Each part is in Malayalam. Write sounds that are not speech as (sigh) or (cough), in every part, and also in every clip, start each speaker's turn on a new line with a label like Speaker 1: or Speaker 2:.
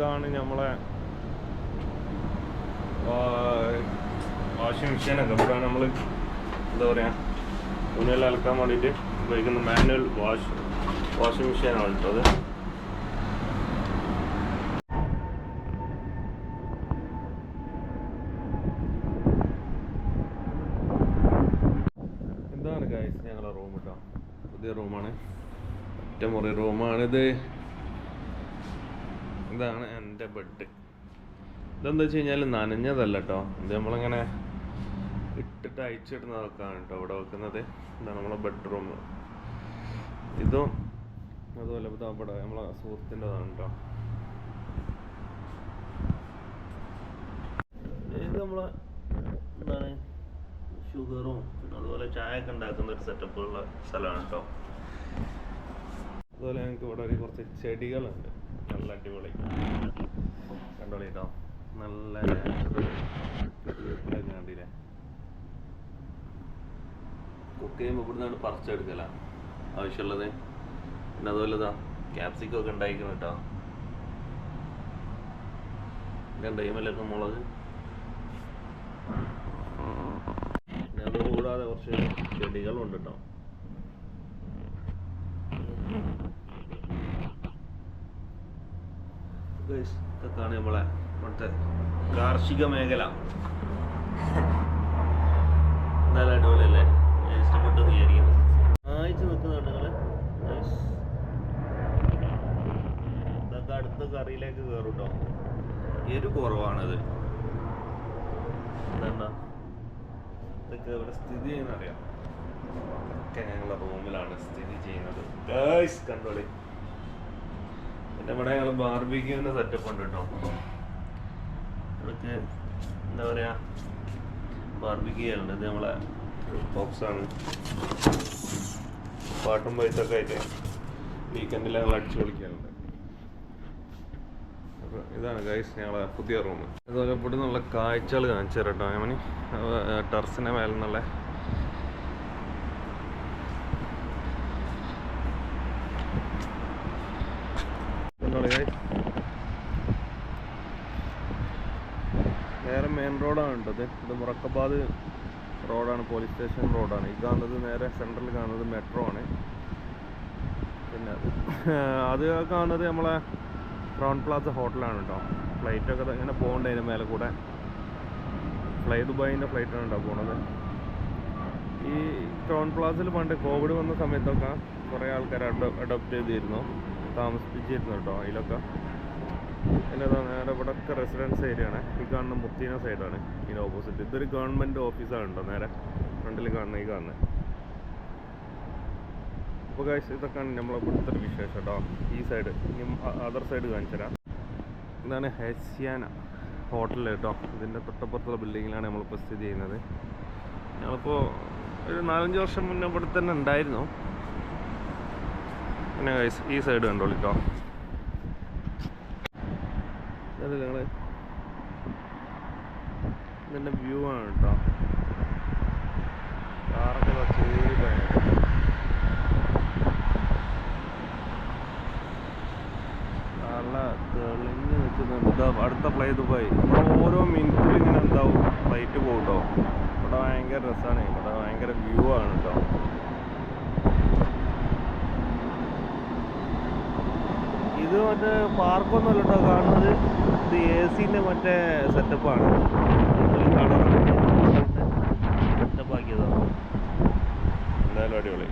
Speaker 1: ഇതാണ് നമ്മളെ വാഷിംഗ് മെഷീൻ മെഷീനൊക്കെ ഇവിടെ നമ്മൾ എന്താ പറയുക തുണിയെല്ലാം അലക്കാൻ വേണ്ടിയിട്ട് ഉപയോഗിക്കുന്ന മാനുവൽ വാഷ് വാഷിംഗ് മെഷീനാണ് അത്. എന്താണ് ഗായ്സ് ഞങ്ങളുടെ റൂം കേട്ടോ പുതിയ റൂമാണ് ഒറ്റമുറി റൂമാണിത് ഇതാണ് എന്റെ ബെഡ്. ഇതെന്താ വെച്ച് കഴിഞ്ഞാൽ നനഞ്ഞതല്ല കേട്ടോ ഇത് നമ്മളിങ്ങനെ ഇട്ടിട്ട് അയച്ചിടുന്നതൊക്കെയാണ് കേട്ടോ ഇവിടെ വെക്കുന്നത്. ഇതാണ് നമ്മളെ ബെഡ്റൂം ഇതും അതുപോലെ ഇവിടെ നമ്മളെ സുഹൃത്തിന്റെതാണ് കേട്ടോ ഇത് നമ്മളെ എന്താണ് ഷുഗറും പിന്നെ അതുപോലെ ചായ ഒക്കെ ഉണ്ടാക്കുന്ന ഒരു സെറ്റപ്പുള്ള സ്ഥലമാണ് കേട്ടോ അതുപോലെ ഞങ്ങൾക്ക് ഇവിടെ ഒരു കുറച്ച് ചെടികളുണ്ട്. നല്ല അടിപൊളി. കണ്ടോളി കേട്ടോ നല്ല കണ്ടില്ലേ? കുക്ക് ചെയ്യുമ്പോൾ ഇവിടുന്നാണ് പറിച്ചെടുക്കല. ആവശ്യമുള്ളത്. പിന്നെ അതുപോലെ ക്യാപ്സിക്കം ഒക്കെ ഉണ്ടായിരിക്കണം കേട്ടോ രണ്ട് ഇമലൊക്കെ മുളക്. പിന്നെ അത് കൂടാതെ കുറച്ച് ചെടികളുണ്ട് കേട്ടോ Guys, ഇതൊക്കെയാണ് നമ്മളെ ഇവിടുത്തെ കാർഷിക മേഖല. നല്ല അടിപൊളിയല്ലേ? ഇഷ്ടപ്പെട്ടു വിചാരിക്കുന്നു. വായിച്ചു നിൽക്കുന്നുണ്ട് നിങ്ങൾ. ഇതൊക്കെ അടുത്ത കറിയിലേക്ക് കയറും കേട്ടോ. എരു കുറവാണിത്. എന്താ ഇതൊക്കെ ഇവിടെ സ്ഥിതി ചെയ്യുന്ന അറിയാം. ഒക്കെ ഞങ്ങളുടെ റൂമിലാണ് സ്ഥിതി ചെയ്യുന്നത്. ഗൈസ് കണ്ടോളി. പിന്നെ ഇവിടെ ഞങ്ങൾ ബാർബിക്യൂവിന്റെ സെറ്റപ്പ് ഉണ്ട് കേട്ടോ ഇവിടേക്ക് എന്താ പറയാ ബാർബിക്യൂ ചെയ്യുന്നുണ്ട് ഇത് നമ്മളെ ബോക്സാണ് പാട്ടും പൈസൊക്കെ ആയിട്ട് വീക്കെൻഡിൽ ഞങ്ങൾ അടിച്ചു പൊളിക്കാറുണ്ട്. അപ്പോൾ ഇതാണ് ഗൈസ് ഞങ്ങളെ പുതിയ റൂം അതുപോലെ ഇവിടെ നിന്നുള്ള കാഴ്ചകൾ കാണിച്ചു തരാം കേട്ടോ ഞാൻ ടെറസിന്റെ മേലെ നിന്നുള്ള കണ്ടോളി guys. നേരെ മെയിൻ കേട്ടത് ഇത് മുറക്കബാദ് റോഡാണ് പോലീസ് സ്റ്റേഷൻ റോഡാണ്. ഈ കാണുന്നത് നേരെ സെൻട്രൽ കാണുന്നത് മെട്രോ ആണ്. പിന്നെ അത് (laughs) കാണുന്നത് നമ്മളെ ക്രൗൺ പ്ലാസ ഹോട്ടലാണ് കേട്ടോ ഫ്ലൈറ്റൊക്കെ ഇങ്ങനെ പോകണ്ട അതിന് മേലെ കൂടെ. ഫ്ലൈ ദുബായിന്റെ ഫ്ലൈറ്റാണ് കേട്ടോ പോണത്. ഈ ക്രൗൺ പ്ലാസയിൽ പണ്ട് കോവിഡ് വന്ന സമയത്തൊക്കെ കുറേ ആൾക്കാർ അഡോപ്റ്റ് ചെയ്തിരുന്നു. താമസിപ്പിച്ചിരുന്നു കേട്ടോ അതിലൊക്കെ അതാ നേരെ ഇവിടെ ഒക്കെ റെസിഡൻസ് ഏരിയ ആണ്. ഈ കാണുന്ന മുത്തീന സൈഡാണ് ഇതിന് ഓപ്പോസിറ്റ് ഇതൊരു ഗവൺമെന്റ് ഓഫീസാണ് കേട്ടോ നേരെ ഫ്രണ്ടിൽ കാണുന്ന ഈ കാണുന്നത് അപ്പോൾ കാശ് ഇതൊക്കെയാണ് നമ്മളെ ഇവിടുത്തെ ഒരു വിശേഷം കേട്ടോ ഈ സൈഡ് ഇനി അതർ സൈഡ് കാണിച്ചു തരാം. ഇതാണ് ഹെസ്യാന ഹോട്ടൽ കേട്ടോ ഇതിന്റെ തൊട്ടപ്പുറത്തുള്ള ബിൽഡിങ്ങിലാണ് നമ്മളിപ്പോൾ സ്ഥിതി ചെയ്യുന്നത്. ഞങ്ങളിപ്പോൾ ഒരു നാലഞ്ച് വർഷം മുന്നേ ഇവിടെ തന്നെ ഉണ്ടായിരുന്നു. പിന്നെ ഈ സൈഡ് കണ്ടോളി ഞങ്ങൾ ഇതിന്റെ വ്യൂ ആണ് കേട്ടോ കാറൊക്കെ ദാ ചേരി നല്ല തെളിഞ്ഞ് നിൽക്കുന്നുണ്ട് ഇതാ അടുത്ത ഫ്ലൈറ്റ് പോയി ഇവിടെ ഓരോ മിനിറ്റിൽ ഇങ്ങനെ എന്താവും ഫ്ലൈറ്റ് പോകും കേട്ടോ ഇവിടെ ഭയങ്കര രസമാണ് ഇവിടെ ഭയങ്കര വ്യൂ ആണ് കേട്ടോ ഇത് മറ്റേ പാർക്കൊന്നും അല്ല കേട്ടോ കാണുന്നത്. ഇത് എ സിന്റെ മറ്റേ സെറ്റപ്പാണ് സെറ്റപ്പ് ആക്കിയതാണ്. എന്തായാലും അടിപൊളി.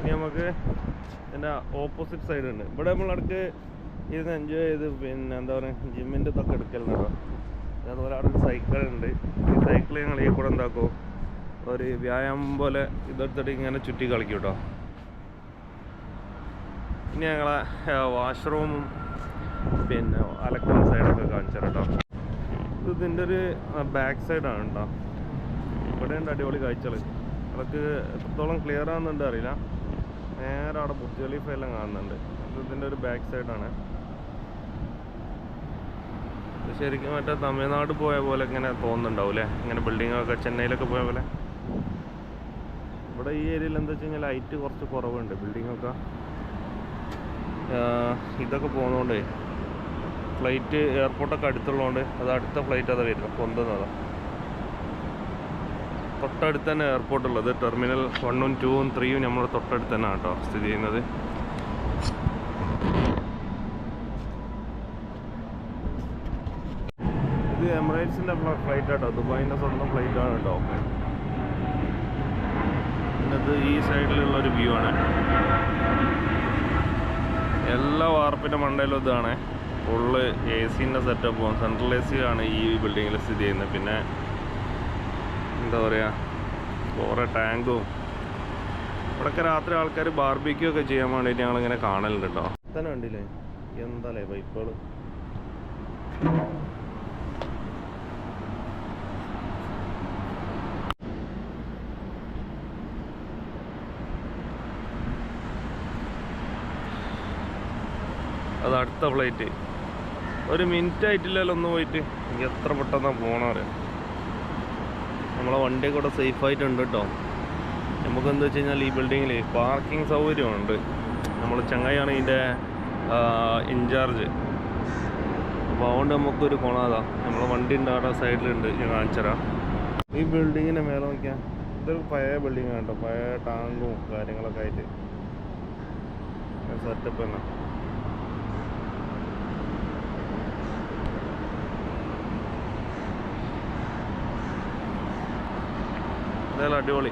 Speaker 1: ഇനി നമുക്ക് ഇതിന്റെ ഓപ്പോസിറ്റ് സൈഡ് ഉണ്ട്. ഇവിടെ നമ്മളടക്ക് ഇരുന്ന് എൻജോയ് ചെയ്ത് പിന്നെ എന്താ പറയുക ജിമ്മിന്റെ ഇതൊക്കെ എടുക്കലുണ്ടോ അതുപോലെ അവിടെ ഒരു സൈക്കിൾ ഉണ്ട്. ഈ സൈക്കിൾ ഞങ്ങൾ ഈ കൂടെ എന്താക്കുമോ ഒരു വ്യായാമം പോലെ ഇതെടുത്തിട്ട് ഇങ്ങനെ ചുറ്റി കളിക്കും കേട്ടോ ഇനി ഞങ്ങളെ വാഷ്റൂമും പിന്നെ അലക്കുന്ന സൈഡൊക്കെ കാണിച്ചു കേട്ടോ ഇത് ഇതിന്റെ ഒരു ബാക്ക് സൈഡാണ് കേട്ടോ ഇവിടെ ഉണ്ട് അടിപൊളി കാഴ്ചകൾ അതൊക്കെ എത്രത്തോളം ക്ലിയർ ആകുന്നുണ്ട് അറിയില്ല. നേരെ അവിടെ ബുദ്ധിവലിഫ് എല്ലാം കാണുന്നുണ്ട്. ഇത് ഇതിന്റെ ഒരു ബാക്ക് സൈഡാണ് ശരിക്കും മറ്റേ തമിഴ്നാട് പോയ പോലെ ഇങ്ങനെ തോന്നുന്നുണ്ടാവും അല്ലേ ഇങ്ങനെ ബിൽഡിങ്ങൊക്കെ ചെന്നൈയിലൊക്കെ പോയ പോലെ. ഇവിടെ ഈ ഏരിയയിൽ എന്താ വെച്ച് കഴിഞ്ഞാൽ ലൈറ്റ് കുറച്ച് കുറവുണ്ട്. ആ, ഇതൊക്കെ പോകുന്നതുകൊണ്ടേ ഫ്ലൈറ്റ് എയർപോർട്ടൊക്കെ അടുത്തുള്ളതുകൊണ്ട് അത് അടുത്ത ഫ്ലൈറ്റ് അതാ വരുന്നത്. പൊന്തുന്നതാ തൊട്ടടുത്ത് തന്നെ എയർപോർട്ട് ഉള്ളത്. ടെർമിനൽ വണ്ണും ടൂവും ത്രീയും നമ്മുടെ തൊട്ടടുത്ത് തന്നെ കേട്ടോ സ്ഥിതി ചെയ്യുന്നത്. ഇത് എമിറേറ്റ്സിന്റെ ഫ്ലൈറ്റ് ആട്ടോ. ദുബായിന്റെ സ്വന്തം ഫ്ലൈറ്റ് ആണ് കേട്ടോ. ഇത് ഈ സൈഡിലുള്ള ഒരു വ്യൂ ആണ്. എല്ലാ വാർപ്പിന്റെ മണ്ടയിലും ഇതാണ്. ഫുള്ള് എ സിന്റെ സെറ്റപ്പും സെൻട്രൽ എ സി ആണ് ഈ ബിൽഡിങ്ങിൽ സ്ഥിതി ചെയ്യുന്നത്. പിന്നെ എന്താ പറയുക കുറേ ടാങ്കും ഇവിടെയൊക്കെ രാത്രി ആൾക്കാർ ബാർബിക്യൂ ഒക്കെ ചെയ്യാൻ വേണ്ടിയിട്ട് ഞങ്ങളിങ്ങനെ കാണലുണ്ട് കേട്ടോ തന്നെ കണ്ടില്ലേ? എന്താലേ പൈപ്പുകൾ അടുത്ത ഫ്ലൈറ്റ് ഒരു മിനിറ്റ് ആയിട്ടില്ലല്ലോ ഒന്ന് പോയിട്ട്. എനിക്ക് എത്ര പെട്ടെന്നാണ് പോകണറിയാം നമ്മളെ വണ്ടി കൂടെ സേഫ് ആയിട്ടുണ്ട് കേട്ടോ. നമുക്ക് എന്താ വെച്ച് കഴിഞ്ഞാൽ ഈ ബിൽഡിങ്ങിൽ പാർക്കിംഗ് സൗകര്യമുണ്ട്. നമ്മൾ ചങ്ങായിയാണ് ഇതിന്റെ ഇൻചാർജ് അപ്പോൾ അതുകൊണ്ട് നമുക്കൊരു കൊണാതാ നമ്മളെ വണ്ടി ഉണ്ട് സൈഡിലുണ്ട് ഞാൻ കാണിച്ചുതരാം ഈ ബിൽഡിങ്ങിന്റെ മേലെ നോക്കിയാൽ ഇതൊരു പഴയ ബിൽഡിംഗ് കേട്ടോ. പഴയ ടാങ്കും കാര്യങ്ങളൊക്കെ ആയിട്ട്. സെറ്റപ്പ് തന്നെ. എന്തായാലും അടിപൊളി.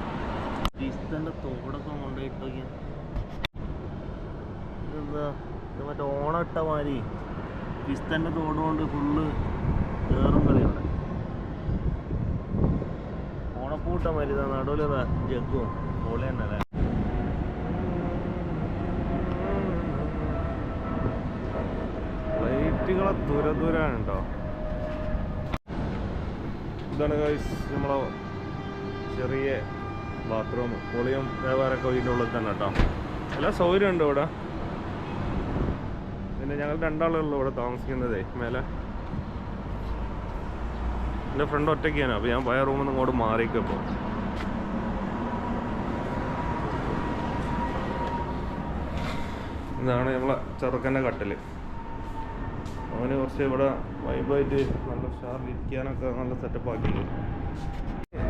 Speaker 1: തോടൊക്കെ ഇതെന്താ? ഇത് മറ്റേ ഓണട്ട മാതിരി പിസ്തന്റെ തോട് കൊണ്ട് ഫുള്ള് കയറും കളിയാണ് ഓണപ്പൂട്ട മാതിരി ഇതാ ജഗ്ഗും. പൊളി തന്നെ അല്ലേ? ലൈറ്റുകളെ ദൂര ദൂരാണ് കേട്ടോ. ഇതാണ് നമ്മളെ ചെറിയ ബാത്റൂം പൊളിയും വേറെ വീടിന്റെ ഉള്ളിൽ തന്നെ കേട്ടോ. എല്ലാ സൗകര്യം ഉണ്ട് ഇവിടെ. പിന്നെ ഞങ്ങൾ രണ്ടാളുള്ളൂ ഇവിടെ താമസിക്കുന്നതേ മേലെ. എന്റെ ഫ്രണ്ട് ഒറ്റയ്ക്കാണ് അപ്പോൾ ഞാൻ പഴയ റൂമിൽ നിന്ന് ഇങ്ങോട്ട് മാറിക്കപ്പോൾ ഇതാണ് നമ്മളെ ചെറുക്കന്റെ കട്ടിൽ അവന് കുറച്ച് ഇവിടെ വൈബായിട്ട് നല്ല ഉഷാറിലിരിക്കാനൊക്കെ നല്ല സെറ്റപ്പ് ആക്കി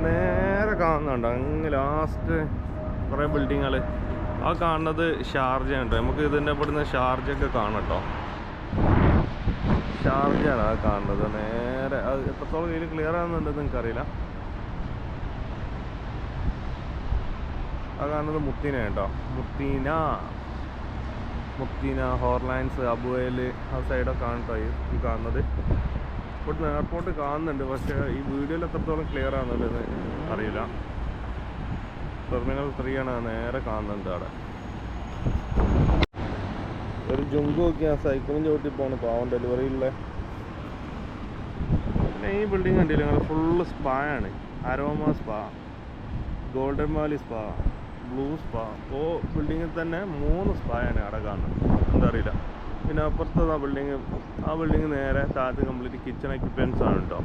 Speaker 1: നേരെ കാണുന്നുണ്ട്? അങ്ങ് ലാസ്റ്റ് കുറേ ബിൽഡിങ്ങുകൾ ആ കാണുന്നത് ഷാർജ ഉണ്ട് നമുക്ക് ഇതിന്റെ ഇവിടുന്ന് ഷാർജയൊക്കെ കാണാം കേട്ടോ. ഷാർജയാണ് ആ കാണുന്നത്. നേരെ അത് എത്രത്തോളം ഇതിൽ ക്ലിയർ ആകുന്നുണ്ടെന്ന് നിങ്ങൾക്കറിയില്ല. ആ കാണുന്നത് മുത്തീന കേട്ടോ മുത്തീന. മുത്തീന ഹോർലൈൻസ് അബുവേൽ ആ സൈഡൊക്കെ കാണട്ടോ ഈ കാണുന്നത്. ഇവിടുന്ന് എയർപോർട്ട് കാണുന്നുണ്ട്. പക്ഷേ ഈ വീഡിയോയിൽ എത്രത്തോളം ക്ലിയർ ആണെന്നുള്ളത് അറിയില്ല. ടെർമിനൽ ത്രീ ആണ് നേരെ കാണുന്നുണ്ട് അവിടെ. ഒരു ജുങ്കു ഒക്കെ ആ സൈക്കിളും ചവിട്ടി പോണ്. പാവം ഡെലിവറിയിലുള്ള പിന്നെ ഈ ബിൽഡിംഗ് കണ്ടില്ല? നിങ്ങൾ ഫുള്ള് സ്പാ ആണ്. Aroma spa golden valley spa blue spa ഓ ബിൽഡിങ്ങിൽ തന്നെ മൂന്ന് സ്പാ ആണ് അവിടെ കാണുന്നത്. എന്താ അറിയില്ല. പിന്നെ അപ്പുറത്തത് ആ ബിൽഡിങ് ആ ബിൽഡിങ് നേരെ താഴത്ത് കംപ്ലീറ്റ് കിച്ചൺ എക്യുപ്മെന്റ്സ് ആണ് കേട്ടോ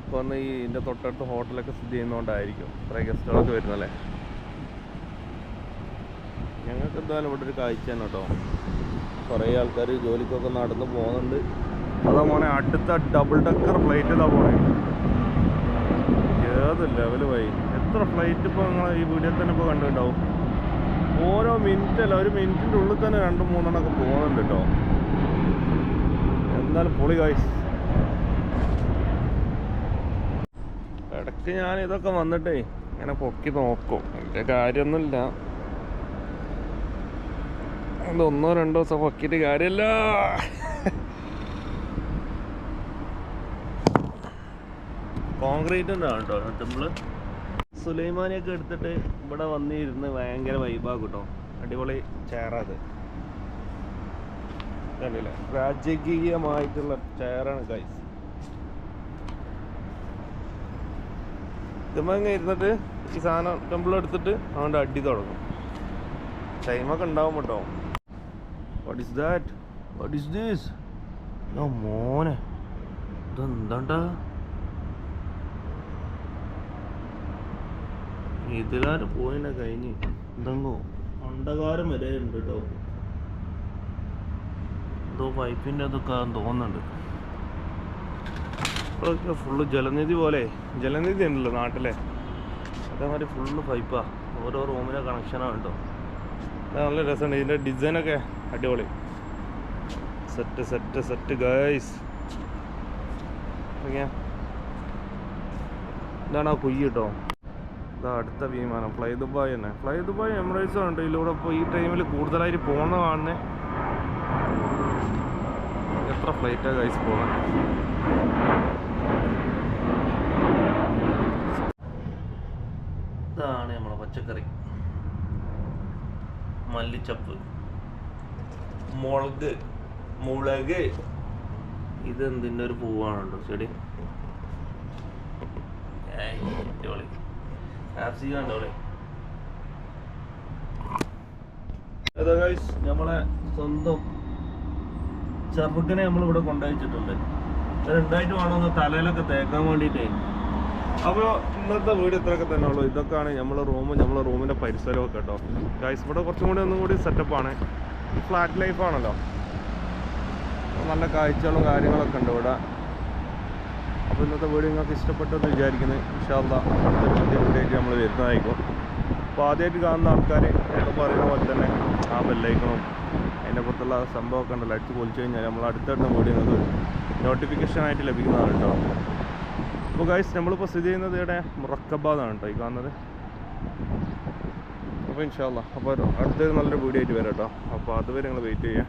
Speaker 1: ഇപ്പോൾ വന്ന് ഈ ഇതിന്റെ തൊട്ടടുത്ത് ഹോട്ടലൊക്കെ സ്ഥിതി ചെയ്യുന്നതുകൊണ്ടായിരിക്കും കുറേ ഗസ്റ്റുകളൊക്കെ വരുന്നല്ലേ ഞങ്ങൾക്ക് എന്തായാലും ഇവിടെ ഒരു കാഴ്ച തന്നെ കേട്ടോ കുറേ ആൾക്കാർ ജോലിക്കൊക്കെ നടന്ന് പോകുന്നുണ്ട്. അതാ മോനെ അടുത്ത ഡബിൾ ഡക്കർ ഫ്ലൈറ്റ് ഇതാ പോണേ ഏത് ലെവൽ പോയി എത്ര ഫ്ലൈറ്റ് ഇപ്പോൾ നിങ്ങൾ ഈ വീഡിയോ തന്നെ ഇപ്പോൾ കണ്ടിട്ടുണ്ടാവും? ഓരോ മിനിറ്റ് അല്ല ഒരു മിനിറ്റിന്റെ ഉള്ളിൽ തന്നെ രണ്ടും മൂന്നെണ്ണമൊക്കെ പോകുന്നുണ്ട് കേട്ടോ. എന്നാലും പൊളി കായ്സ് ഇടയ്ക്ക് ഞാൻ ഇതൊക്കെ വന്നിട്ടേ ഇങ്ങനെ പൊക്കി നോക്കും. എന്റെ കാര്യമൊന്നുമില്ല. ഒന്നോ രണ്ടോ ദിവസം പൊക്കിയിട്ട് കാര്യമില്ല. കോൺക്രീറ്റിന്റെ ആണ് കേട്ടോ ടെമ്പിൾ സുലൈമാനിയൊക്കെ എടുത്തിട്ട് ഇവിടെ വന്നിരുന്ന് ഭയങ്കര വൈബാകും കേട്ടോ. അടിപൊളി ചെയറത് കണ്ടില്ലേ രാജകീയമായിട്ടുള്ള ചെയറാണ് ഗൈസ് ഇതുമ്പോ ഇരുന്നിട്ട് ഈ സാധനം ടെമ്പിൾ എടുത്തിട്ട് അവന്റെ അടി തുടങ്ങും. ടൈമൊക്കെ ഉണ്ടാവും കേട്ടോ. What is that what is these മോനെ ഇതെന്താണ്ടാ? ഇതിലാര് പോയിന കഴിഞ്ഞ് എന്തെങ്കോ അണ്ടകാരം വരെ ഉണ്ട് കേട്ടോ എന്തോ പൈപ്പിന്റെ അതൊക്കെ തോന്നുന്നുണ്ട്. ഇപ്പോഴൊക്കെ ഫുള്ള് ജലനിധി പോലെ. ജലനിധി ഉണ്ടല്ലോ നാട്ടിലെ. അതേമാതിരി ഫുള്ള് പൈപ്പാ ഓരോ റൂമിലെ കണക്ഷനാണ് കേട്ടോ നല്ല രസമുണ്ട്. ഇതിന്റെ ഡിസൈനൊക്കെ അടിപൊളി. സെറ്റ് സെറ്റ് സെറ്റ് ഗൈസ് ഇതാണ് ആ കുയ്യ് കേട്ടോ ഇതാ അടുത്ത വിമാനം. ഫ്ലൈ ദുബായ് തന്നെ. ഫ്ലൈ ദുബായ് എമിറേറ്റ്സ് ഉണ്ട് ഇതിലൂടെ ഇപ്പോൾ ഈ ടൈമിൽ കൂടുതലായിട്ട് പോകുന്ന കാണുന്നത് എത്ര ഫ്ലൈറ്റാണ് ഗൈസ് പോകാൻ ഇതാണ് നമ്മളെ പച്ചക്കറി. മല്ലിച്ചപ്പ്. മുളക് മുളക്. ഇതെന്തിന്റെ ഒരു പൂവാണുണ്ടോ ചെടി? അടിപൊളി. നമ്മളെ സ്വന്തം ചെറുക്കനെ നമ്മളിവിടെ കൊണ്ടുവച്ചിട്ടുണ്ട്. അത് ഉണ്ടായിട്ട് വേണമെന്ന് തലയിലൊക്കെ തേക്കാൻ വേണ്ടിയിട്ടേ. അപ്പോൾ ഇന്നത്തെ വീട് ഇത്രയൊക്കെ തന്നെ ഉള്ളൂ. ഇതൊക്കെയാണ് നമ്മളെ റൂം നമ്മളെ റൂമിന്റെ പരിസരമൊക്കെ കേട്ടോ. ഗൈസ് ഇവിടെ കുറച്ചും കൂടി ഒന്നും കൂടി സെറ്റപ്പാണ് ഫ്ലാറ്റ് ലൈഫാണല്ലോ നല്ല കാഴ്ചകളും കാര്യങ്ങളൊക്കെ ഉണ്ട് ഇവിടെ. അപ്പോൾ ഇന്നത്തെ വീഡിയോ നിങ്ങൾക്ക് ഇഷ്ടപ്പെട്ടെന്ന് വിചാരിക്കുന്നത് ഇൻഷാല്ല അടുത്തൊരു പുതിയ വീഡിയോ ആയിട്ട് നമ്മൾ വരുന്നതായിരിക്കും. അപ്പോൾ ആദ്യമായിട്ട് കാണുന്ന ആൾക്കാർ ഇപ്പോൾ പറയുന്ന പോലെ തന്നെ ആ ബെല്ലൈക്കണും അതിന്റെ പുറത്തുള്ള സംഭവമൊക്കെ ഉണ്ടല്ലോ അടിച്ച് പൊളിച്ചു കഴിഞ്ഞാൽ നമ്മൾ അടുത്തടുത്ത വീഡിയോ നിങ്ങൾക്ക് നോട്ടിഫിക്കേഷൻ ആയിട്ട് ലഭിക്കുന്നതാണ് കേട്ടോ. അപ്പോൾ ഗൈസ് നമ്മളിപ്പോൾ സ്ഥിതി ചെയ്യുന്നത് ഇവിടെ മുറക്കബാദാണ് കേട്ടോ ഈ കാണുന്നത്. അപ്പോൾ ഇൻഷാല്ല അപ്പോൾ അടുത്തൊരു നല്ലൊരു വീഡിയോ ആയിട്ട് വരാം കേട്ടോ. അപ്പോൾ അതുവരെ നിങ്ങൾ വെയിറ്റ് ചെയ്യുക.